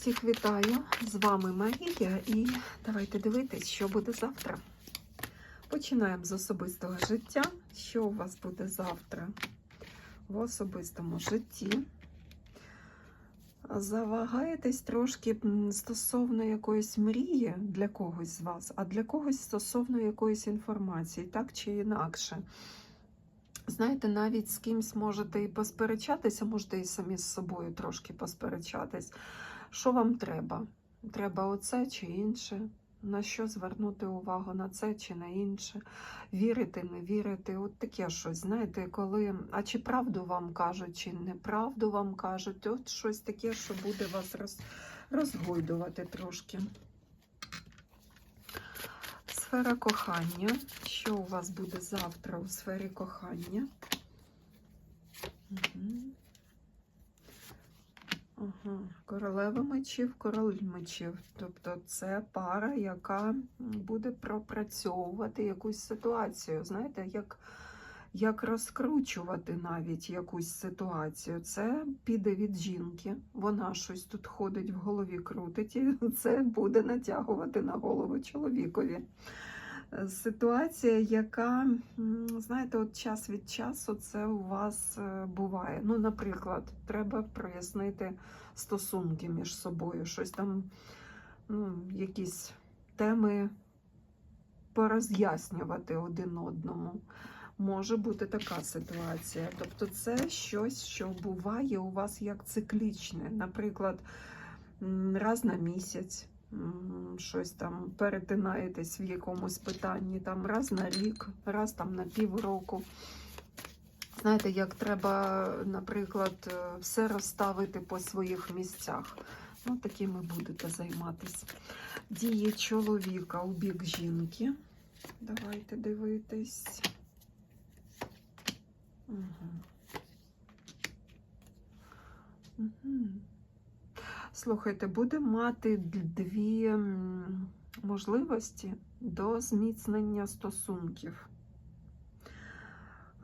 Всіх вітаю! З вами Марія і давайте дивитись, що буде завтра. Починаємо з особистого життя. Що у вас буде завтра в особистому житті? Завагаєтесь трошки стосовно якоїсь мрії для когось з вас, а для когось стосовно якоїсь інформації, так чи інакше. Знаєте, навіть з кимсь можете і посперечатися, можете і самі з собою трошки посперечатись. Що вам треба? Треба оце чи інше? На що звернути увагу на це чи на інше? Вірити, не вірити? От таке щось, знаєте, коли. А чи правду вам кажуть, чи неправду вам кажуть? От щось таке, що буде вас роз... розгойдувати трошки. Сфера кохання. Що у вас буде завтра у сфері кохання? Угу. Ага. Королева мечів, король мечів. Тобто це пара, яка буде пропрацьовувати якусь ситуацію. Знаєте, як, як розкручувати навіть якусь ситуацію. Це піде від жінки. Вона щось тут ходить в голові, крутить, і це буде натягувати на голову чоловікові. Ситуація, яка, знаєте, от час від часу це у вас е, буває. Ну, наприклад, треба прояснити стосунки між собою, щось там, ну, якісь теми пороз'яснювати один одному. Може бути така ситуація. Тобто, це щось, що буває у вас як циклічне. Наприклад, раз на місяць щось там перетинаєтесь в якомусь питанні, там раз на рік, раз там на півроку. Знаєте, як треба, наприклад, е, все розставити по своїх місцях. Ну, і будете займатися. Дії чоловіка у бік жінки. Давайте дивитись. Угу. Угу. Слухайте, буде мати дві можливості до зміцнення стосунків.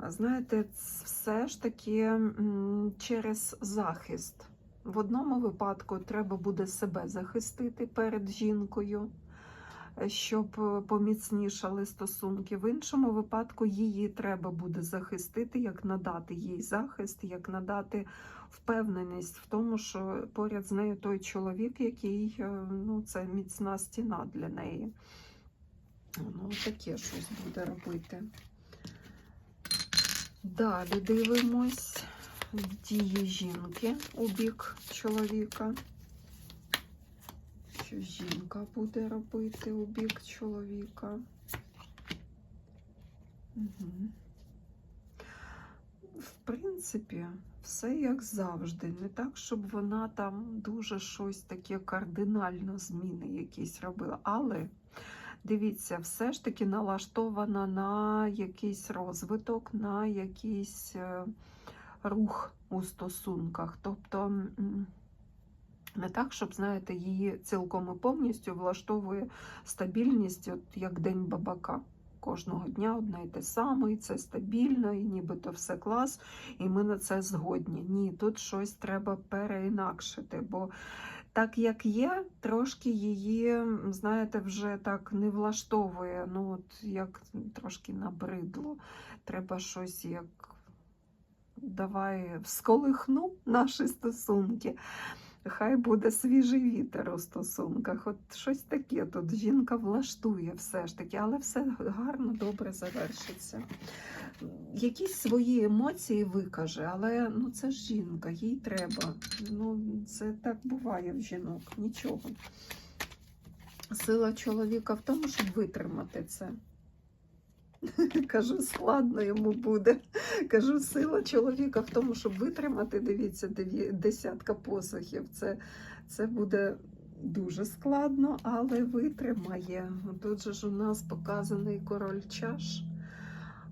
Знаєте, все ж таки через захист. В одному випадку треба буде себе захистити перед жінкою, щоб е, поміцнішали стосунки. В іншому випадку її треба буде захистити, як надати їй захист, як надати впевненість в тому, що поряд з нею той чоловік, який е, ну, це міцна стіна для неї. Ну, таке щось буде робити. Далі дивимось дії жінки у бік чоловіка. Що жінка буде робити у бік чоловіка? Угу. В принципі, все як завжди. Не так, щоб вона там дуже щось таке кардинально зміни якісь робила. Але дивіться, все ж таки налаштована на якийсь розвиток, на якийсь е, рух у стосунках. Тобто не так, щоб, знаєте, її цілком і повністю влаштовує стабільність, от як день бабака. Кожного дня одне й те саме, і це стабільно, і нібито все клас, і ми на це згодні. Ні, тут щось треба переінакшити, бо так як є, трошки її, знаєте, вже так не влаштовує. Ну, от як трошки набридло. Треба щось як давай всколихну наші стосунки. Хай буде свіжий вітер у стосунках. От щось таке тут жінка влаштує все ж таки, але все гарно, добре завершиться. Якісь свої емоції викаже, але ну це ж жінка, їй треба. Ну, це так буває в жінок, нічого. Сила чоловіка в тому, щоб витримати це. Кажу, складно йому буде. Кажу, сила чоловіка в тому, щоб витримати, дивіться, десятка посохів. Це, це буде дуже складно, але витримає. Тут же ж у нас показаний король чаш.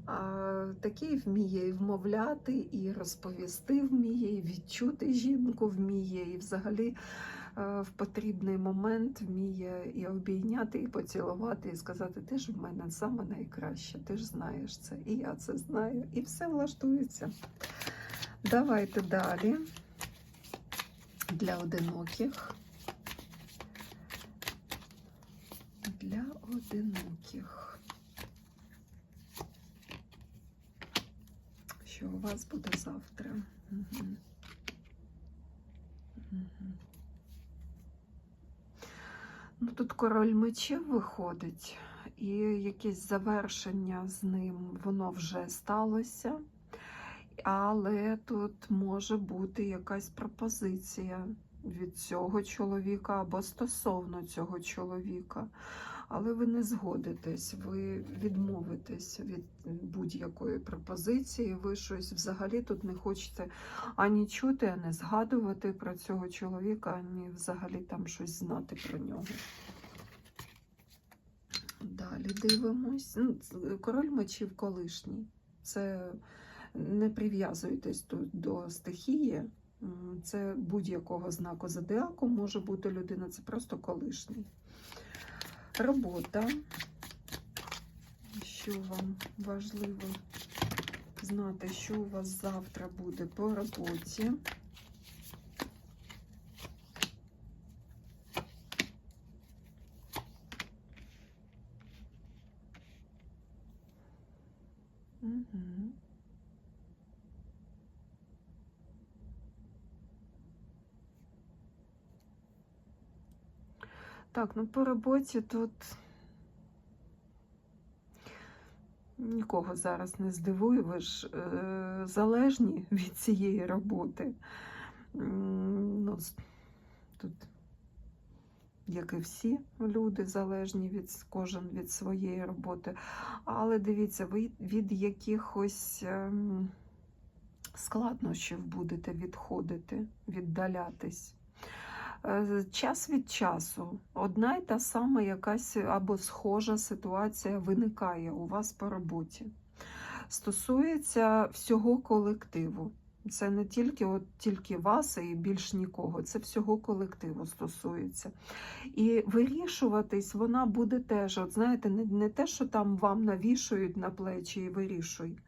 А, такий вміє і вмовляти, і розповісти вміє, і відчути жінку вміє, і взагалі Е, в потрібний момент вміє і обійняти, і поцілувати, і сказати, ти ж в мене саме найкраще, ти ж знаєш це, і я це знаю, і все влаштується. Давайте далі для одиноких. Для одиноких. Що у вас буде завтра? Угу. Угу. Ну, тут король мечів виходить, і якесь завершення з ним воно вже сталося. Але тут може бути якась пропозиція від цього чоловіка або стосовно цього чоловіка. Але ви не згодитесь, ви відмовитесь від будь-якої пропозиції. Ви щось взагалі тут не хочете ані чути, ані згадувати про цього чоловіка, ані взагалі там щось знати про нього. Далі дивимось. Ну, король мечів колишній. Це не прив'язуйтесь тут до стихії. Це будь-якого знаку зодіаку може бути людина, це просто колишній. Робота. Що вам важливо знати, що у вас завтра буде по роботі? Так, ну по роботі тут нікого зараз не здивую, ви ж е, залежні від цієї роботи. Ну, тут, як і всі люди, залежні від кожен від своєї роботи. Але дивіться, ви від якихось ем, складнощів будете відходити, віддалятись. Е, Час від часу одна й та сама якась або схожа ситуація виникає у вас по роботі. Стосується всього колективу. Це не тільки от тільки вас і більш нікого, це всього колективу стосується. І вирішуватись вона буде теж, от знаєте, не, не те, що там вам навішують на плечі і вирішуй,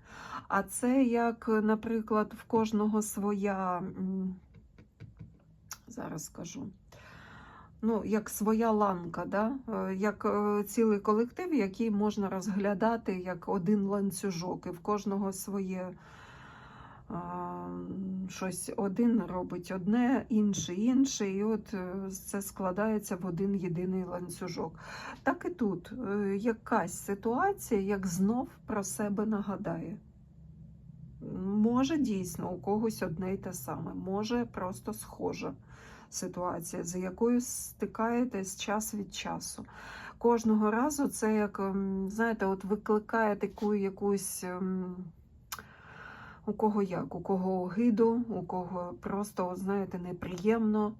а це як, наприклад, в кожного своя. Зараз скажу. Ну, як своя ланка, да? Е, як е, цілий колектив, який можна розглядати як один ланцюжок, і в кожного своє а, щось один робить одне, інший інше, і от е, це складається в один єдиний ланцюжок. Так і тут е, якась ситуація, як знов про себе нагадає. Може дійсно у когось одне й те саме, може просто схожа ситуація, з якою стикаєтесь час від часу. Кожного разу це як, ем, знаєте, от викликає таку якусь. ем, У кого як, у кого огиду, у кого просто, знаєте, неприємно.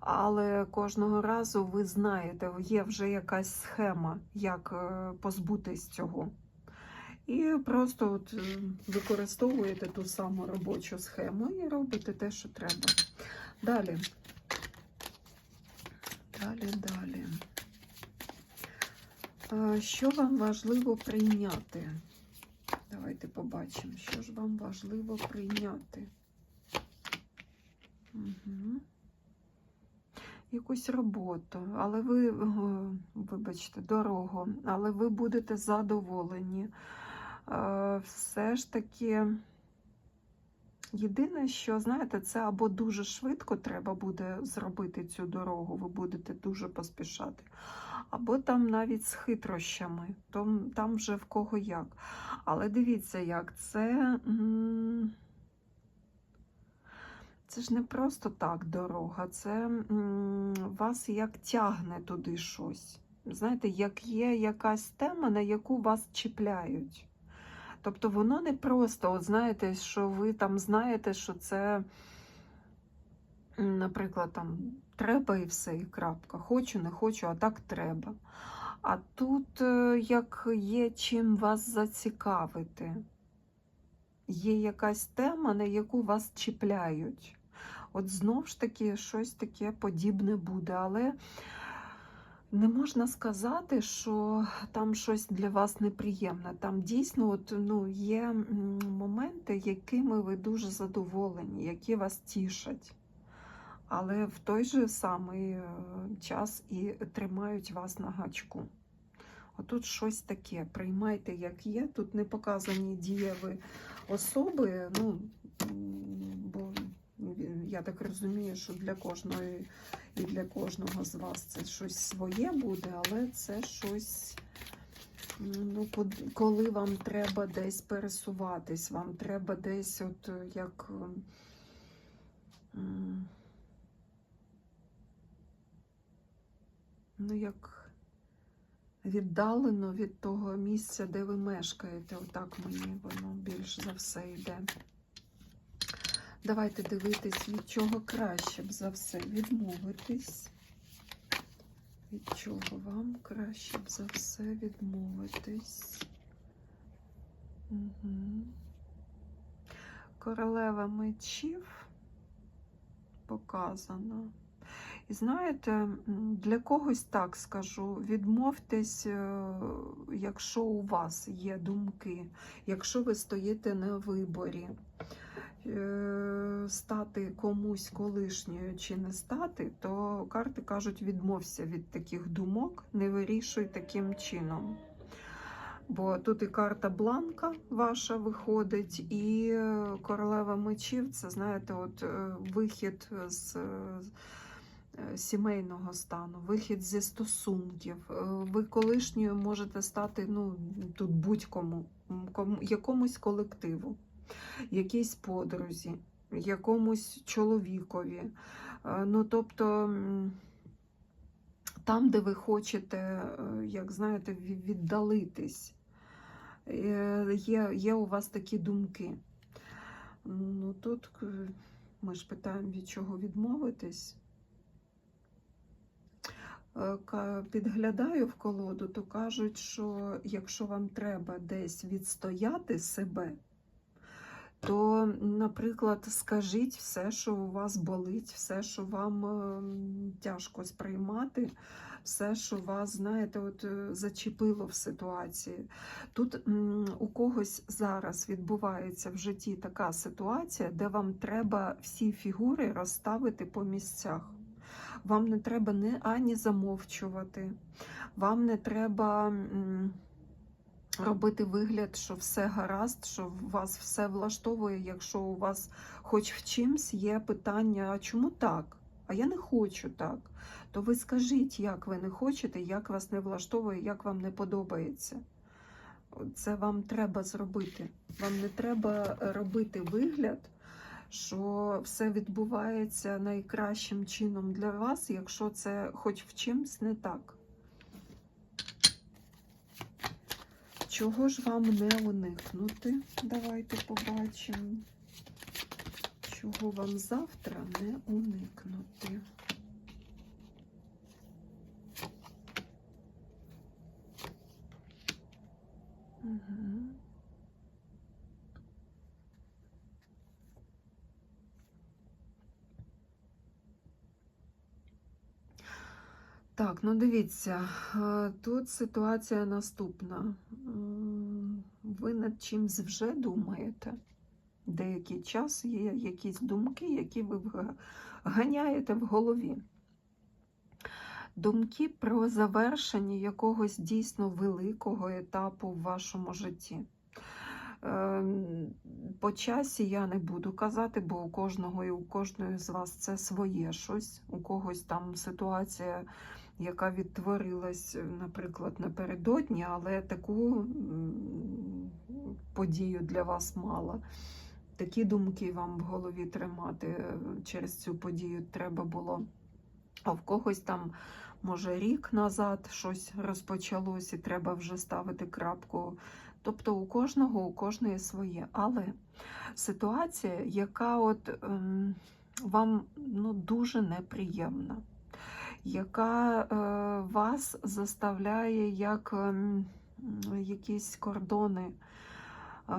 Але кожного разу ви знаєте, є вже якась схема, як е, позбутись цього. І просто от е, використовуєте ту саму робочу схему і робите те, що треба. Далі. Далі, далі. Що вам важливо прийняти? Давайте побачимо, що ж вам важливо прийняти. Угу. Якусь роботу, але ви, вибачте, дорогу, але ви будете задоволені. Все ж таки, єдине, що, знаєте, це або дуже швидко треба буде зробити цю дорогу, ви будете дуже поспішати, або там навіть з хитрощами, там, там вже в кого як. Але дивіться, як це. Це ж не просто так дорога, це вас як тягне туди щось. Знаєте, як є якась тема, на яку вас чіпляють. Тобто воно не просто, от знаєте, що ви там знаєте, що це, наприклад, там треба і все, і крапка. Хочу, не хочу, а так треба. А тут е, як є чим вас зацікавити. Є якась тема, на яку вас чіпляють. От знов ж таки щось таке подібне буде, але не можна сказати, що там щось для вас неприємне. Там дійсно от, ну, є моменти, якими ви дуже задоволені, які вас тішать. Але в той же самий е, час і тримають вас на гачку. Отут щось таке. Приймайте, як є. Тут не показані дієві особи. Ну, я так розумію, що для кожної і для кожного з вас це щось своє буде, але це щось. Ну, коли вам треба десь пересуватись, вам треба десь, от е, як. Ну, як віддалено від того місця, де ви мешкаєте. Отак мені воно більш за все йде. Давайте дивитись, від чого краще б за все відмовитись. Від чого вам краще б за все відмовитись? Угу. Королева мечів показано. І знаєте, для когось так скажу: відмовтесь, е, якщо у вас є думки, якщо ви стоїте на виборі, стати комусь колишньою чи не стати, то карти кажуть, відмовся від таких думок, не вирішуй таким чином. Бо тут і карта бланка ваша виходить, і е, королева мечів це, знаєте, от е, вихід з е, е, сімейного стану, вихід зі стосунків. Е, Ви колишньою можете стати ну, тут будь-кому, якомусь колективу, якійсь подрузі, якомусь чоловікові. Е, Ну, тобто. Там, де ви хочете, е, як знаєте, віддалитись, Е, є, є у вас такі думки. Ну тут ми ж питаємо, від чого відмовитись. Підглядаю в колоду, то кажуть, що якщо вам треба десь відстояти себе, то, наприклад, скажіть все, що у вас болить, все, що вам ем, тяжко сприймати, все, що вас, знаєте, от е, зачепило в ситуації. Тут у когось зараз відбувається в житті така ситуація, де вам треба всі фігури розставити по місцях. Вам не треба ані замовчувати, вам не треба. Робити вигляд, що все гаразд, що вас все влаштовує, якщо у вас хоч в чимсь є питання, а чому так? А я не хочу так. То ви скажіть, як ви не хочете, як вас не влаштовує, як вам не подобається. Це вам треба зробити. Вам не треба робити вигляд, що все відбувається найкращим чином для вас, якщо це хоч в чимсь не так. Чого ж вам не уникнути? Давайте побачимо. Чого вам завтра не уникнути? Угу. Так, ну дивіться, е, тут ситуація наступна. Ви над чимсь вже думаєте. Деякий час є якісь думки, які ви ганяєте в голові. Думки про завершення якогось дійсно великого етапу в вашому житті. Ем, По часі я не буду казати, бо у кожного і у кожної з вас це своє щось. У когось там ситуація, яка відтворилась, е, наприклад, напередодні, але таку подію для вас мала. Такі думки вам в голові тримати е, через цю подію треба було. А в когось там, може, рік назад щось розпочалось і треба вже ставити крапку. Тобто у кожного, у кожної своє. Але ситуація, яка от ем, вам ну, дуже неприємна, яка е, вас заставляє як ем, якісь кордони е,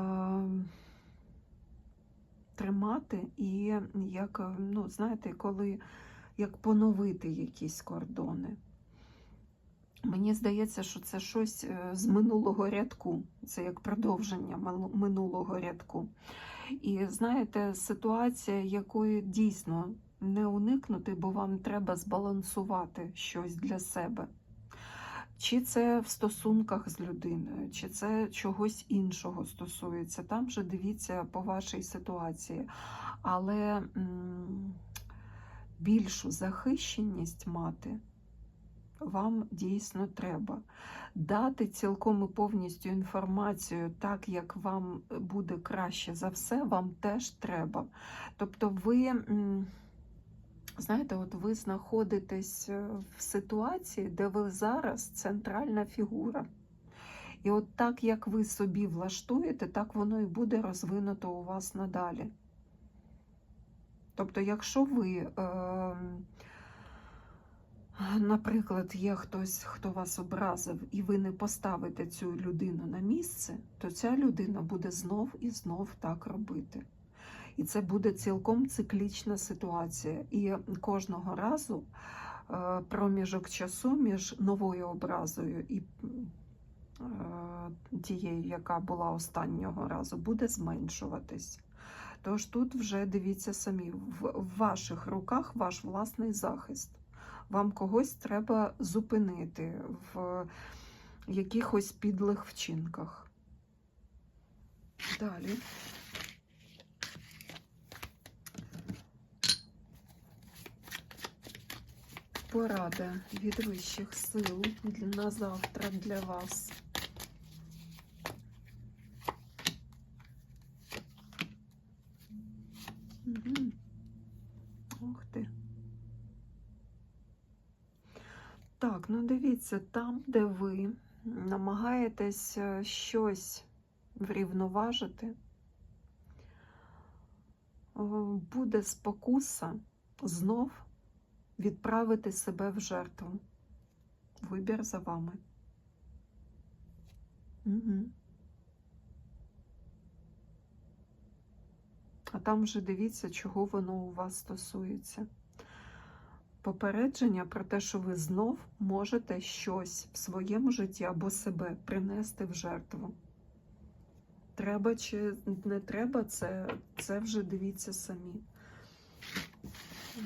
тримати, і як, е, ну, знаєте, коли як поновити якісь кордони. Мені здається, що це щось з минулого рядку, це як продовження минулого рядку. І знаєте, ситуація, якої дійсно не уникнути, бо вам треба збалансувати щось для себе. Чи це в стосунках з людиною, чи це чогось іншого стосується. Там вже дивіться по вашій ситуації. Але м, більшу захищеність мати вам дійсно треба. Дати цілком і повністю інформацію так, як вам буде краще за все, вам теж треба. Тобто ви. Знаєте, от ви знаходитесь е, в ситуації, де ви зараз центральна фігура. І от так, як ви собі влаштуєте, так воно і буде розвинуто у вас надалі. Тобто, якщо ви, е, наприклад, є хтось, хто вас образив, і ви не поставите цю людину на місце, то ця людина буде знов і знов так робити. І це буде цілком циклічна ситуація. І кожного разу е, проміжок часу між новою образою і е, тією, яка була останнього разу, буде зменшуватись. Тож тут вже дивіться самі, в в ваших руках ваш власний захист. Вам когось треба зупинити в якихось підлих вчинках. Далі. Порада від вищих сил на завтра для вас. Мгм. Ух ти. Так, ну дивіться, там, де ви намагаєтесь е, щось врівноважити, буде спокуса знов відправити себе в жертву. Вибір за вами. Угу. А там вже дивіться, чого воно у вас стосується. Попередження про те, що ви знов можете щось в своєму житті або себе принести в жертву. Треба чи не треба, це, це вже дивіться самі.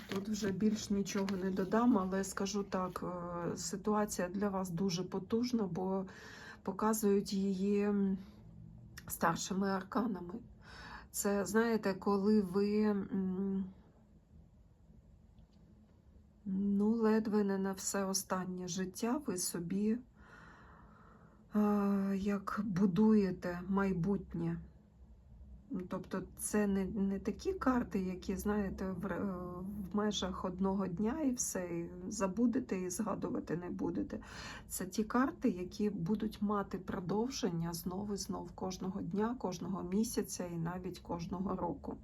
Тут вже більш нічого не додам, але скажу так, е, ситуація для вас дуже потужна, бо показують її старшими арканами. Це, знаєте, коли ви ну, ледве не на все останнє життя ви собі е, як будуєте майбутнє. Тобто це не, не такі карти, які, знаєте, в, в межах одного дня і все, і забудете і згадувати не будете. Це ті карти, які будуть мати продовження знову і знов кожного дня, кожного місяця і навіть кожного року.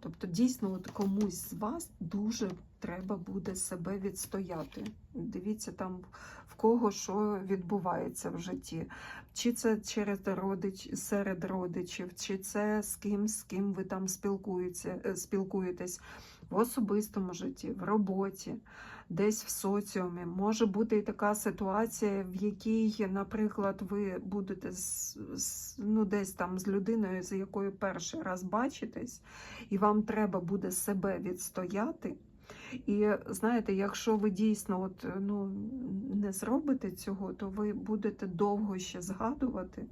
Тобто, дійсно, от комусь з вас дуже треба буде себе відстояти. Дивіться там, в кого що відбувається в житті. Чи це через родич, серед родичів, чи це з ким, з ким ви там е, спілкуєтесь в особистому житті, в роботі, десь в соціумі. Може бути і така ситуація, в якій, наприклад, ви будете з, з, ну, десь там з людиною, з якою перший раз бачитесь, і вам треба буде себе відстояти. І знаєте, якщо ви дійсно от, ну, не зробите цього, то ви будете довго ще згадувати,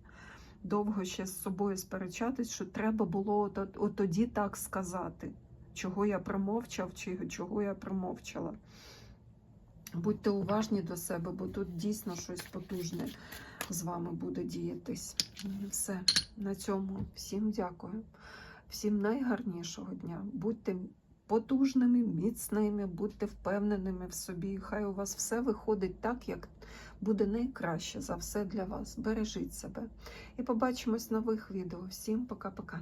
довго ще з собою сперечатись, що треба було от, от тоді так сказати, чого я промовчав, чи чого я промовчала. Будьте уважні до себе, бо тут дійсно щось потужне з вами буде діятись. Все, на цьому всім дякую. Всім найгарнішого дня. Будьте потужними, міцними, будьте впевненими в собі. Хай у вас все виходить так, як буде найкраще за все для вас. Бережіть себе. І побачимось в нових відео. Всім пока-пока.